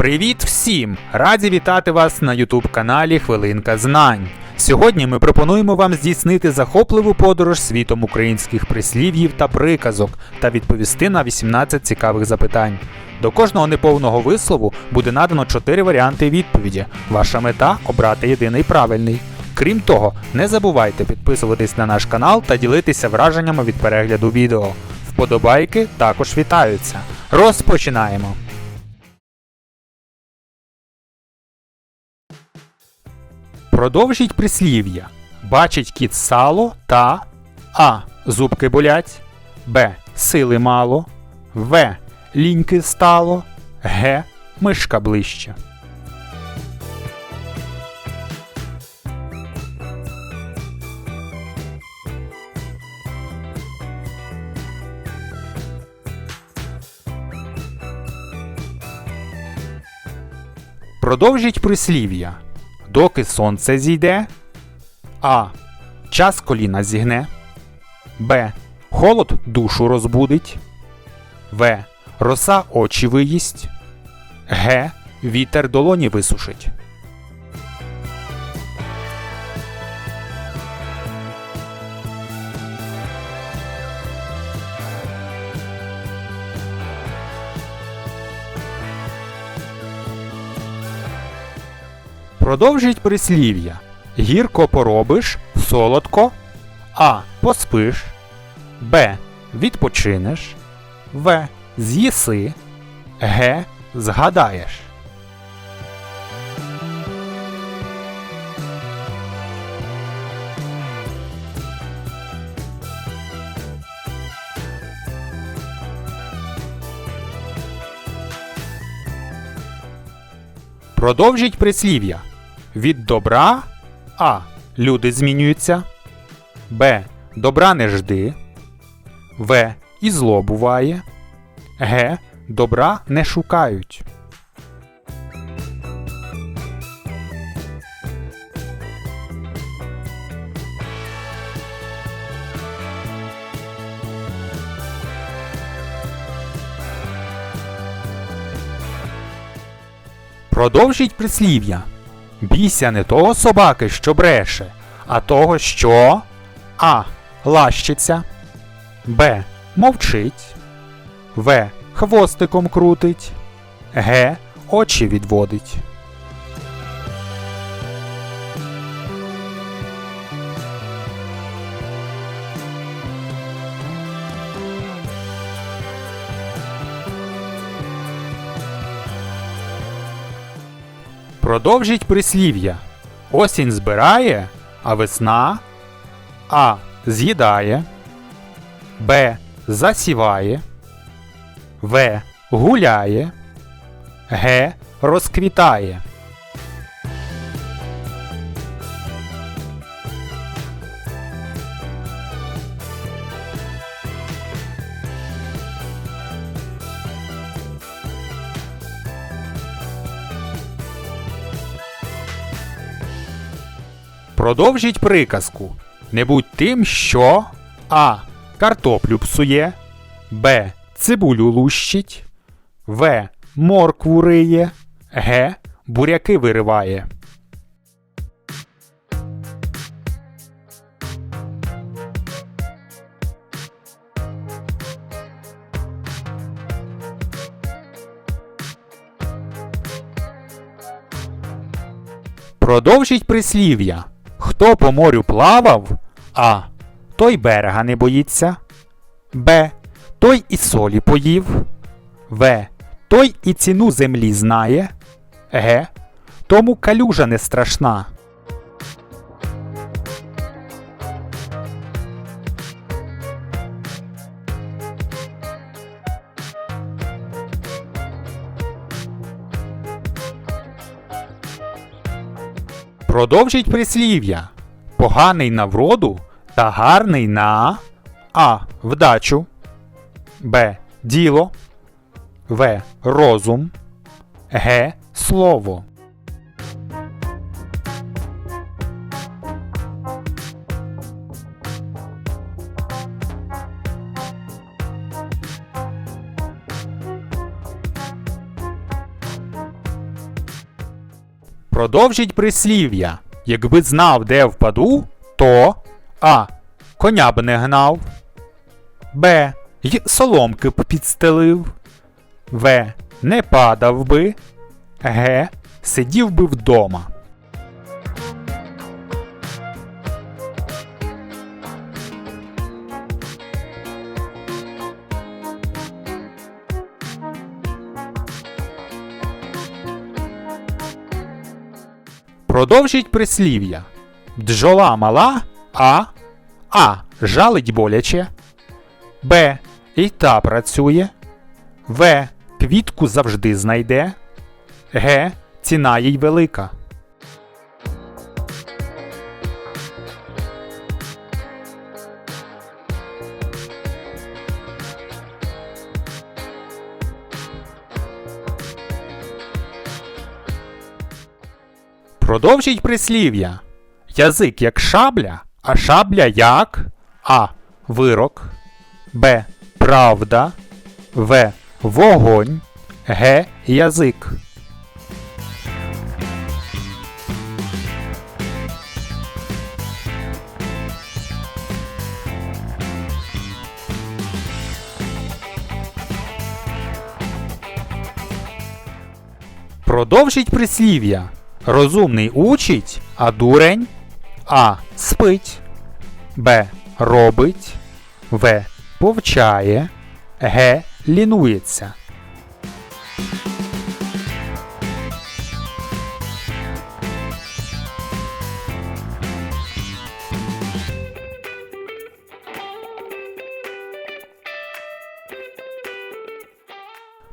Привіт всім! Раді вітати вас на YouTube каналі Хвилинка Знань. Сьогодні ми пропонуємо вам здійснити захопливу подорож світом українських прислів'їв та приказок та відповісти на 18 цікавих запитань. До кожного неповного вислову буде надано 4 варіанти відповіді. Ваша мета обрати єдиний правильний. Крім того, не забувайте підписуватись на наш канал та ділитися враженнями від перегляду відео. Вподобайки також вітаються. Розпочинаємо! Продовжіть прислів'я. Бачить кіт сало та А. Зубки болять. Б. Сили мало. В. Ліньки стало. Г. Мишка ближче. Продовжіть прислів'я. Доки сонце зійде. А. Час коліна зігне. Б. Холод душу розбудить. В. Роса очі виїсть. Г. Вітер долоні висушить. Продовжіть прислів'я. Гірко поробиш, солодко. А. Поспиш. Б. Відпочинеш. В. З'їси. Г. Згадаєш. Продовжіть прислів'я. Від добра А. Люди змінюються. Б. Добра не жди. В. І зло буває. Г. Добра не шукають. Продовжіть прислів'я. Бійся не того собаки, що бреше, а того, що А. Лащиться. Б. Мовчить. В. Хвостиком крутить. Г. Очі відводить. Продовжіть прислів'я. Осінь збирає, а весна А. З'їдає. Б. Засіває. В. Гуляє. Г. Розквітає. Продовжіть приказку. Не будь тим, що А. Картоплю псує. Б. Цибулю лущить. В. Моркву риє. Г. Буряки вириває. Продовжіть прислів'я. Хто по морю плавав? А. Той берега не боїться. Б. Той і солі поїв. В. Той і ціну землі знає. Г. Тому калюжа не страшна. Продовжіть прислів'я. Поганий на вроду та гарний на А. Вдачу. Б. Діло. В. Розум. Г. Слово. Продовжіть прислів'я. Якби знав, де впаду, то А. Коня б не гнав. Б. Й соломки б підстелив. В. Не падав би. Г. Сидів би вдома. Продовжіть прислів'я. Бджола мала, а А. Жалить боляче. Б. І та працює. В. Квітку завжди знайде. Г. Ціна їй велика. Продовжіть прислів'я. Язик як шабля, а шабля як А. Вирок. Б. Правда. В. Вогонь. Г. Язик. Продовжіть прислів'я. Розумний учить, а дурень А. Спить. Б. Робить. В. Повчає. Г. Лінується.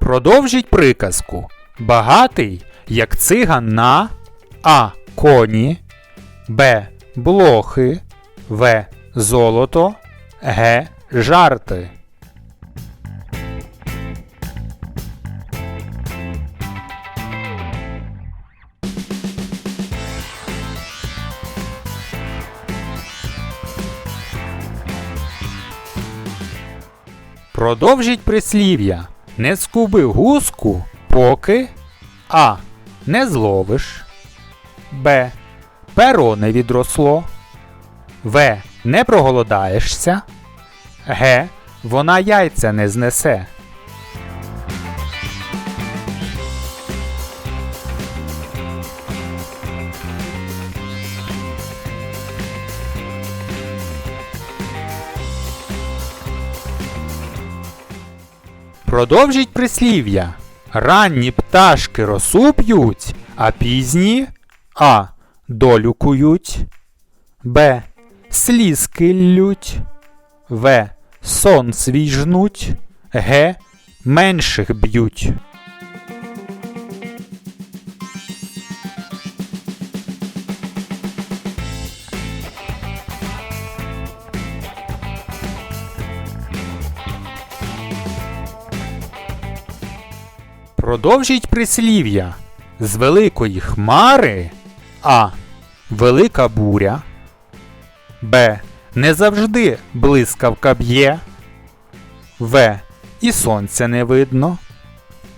Продовжіть приказку. Багатий, як циган на А. Коні, Б. Блохи, В. Золото, Г. Жарти. Продовжіть прислів'я. Не скуби гуску, поки А. Не зловиш. Б. Перо не відросло. В. Не проголодаєшся. Г. Вона яйця не знесе. Продовжіть прислів'я. Ранні пташки росу п'ють, а пізні А. Долю кують. Б. Слізки ллють. В. Сон свій жнуть. Г. Менших б'ють. Продовжіть прислів'я. З великої хмари А. Велика буря. Б. Не завжди блискавка б'є. В. І сонця не видно.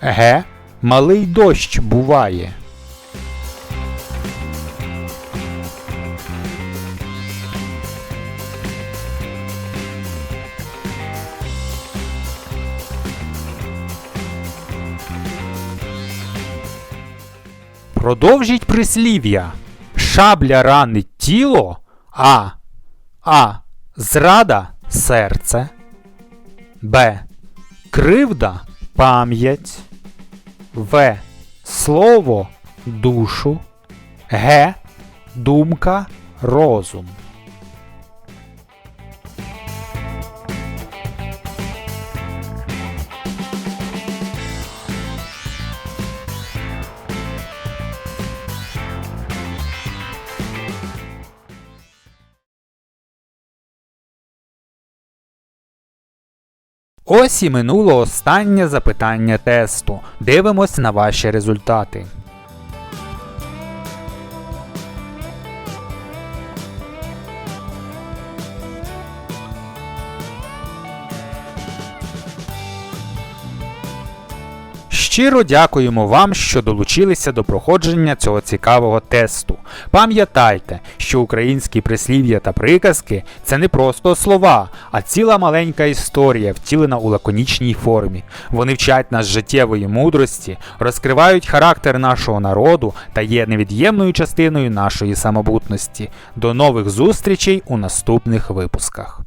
Г. Малий дощ буває. Продовжіть прислів'я. Шабля ранить тіло, а А. Зрада серце. Б. Кривда пам'ять. В. Слово душу. Г. Думка розум. Ось і минуло останнє запитання тесту. Дивимось на ваші результати. Щиро дякуємо вам, що долучилися до проходження цього цікавого тесту. Пам'ятайте, що українські прислів'я та приказки це не просто слова, а ціла маленька історія, втілена у лаконічній формі. Вони вчать нас життєвої мудрості, розкривають характер нашого народу та є невід'ємною частиною нашої самобутності. До нових зустрічей у наступних випусках.